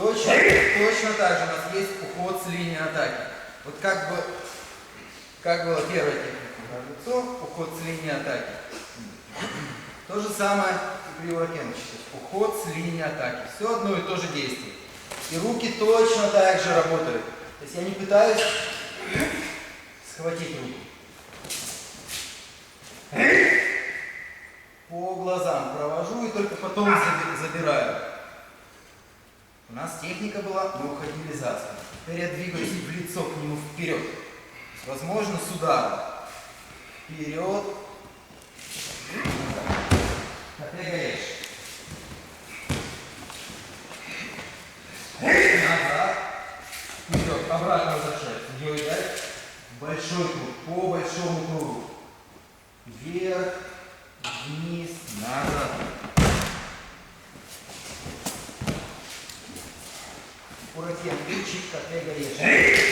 Точно, точно так же у нас есть уход с линии атаки. Вот как бы, как была первая техника лицо, уход с линии атаки. То же самое и при ураке Уход с линии атаки. Все одно и то же действие. И руки точно так же работают. То есть я не пытаюсь схватить руку. По глазам провожу и только потом заби- забираю. У нас техника была, спину. Теперь я двигаюсь в лицо к нему вперед. Возможно, с ударом. Вперед. Ты горишь. Назад. Вперед. Обратно возвращаюсь. Ударить. Большой круг. По большому кругу. Вверх. Вниз. Назад. Буратьян, ключик, как ты горишь.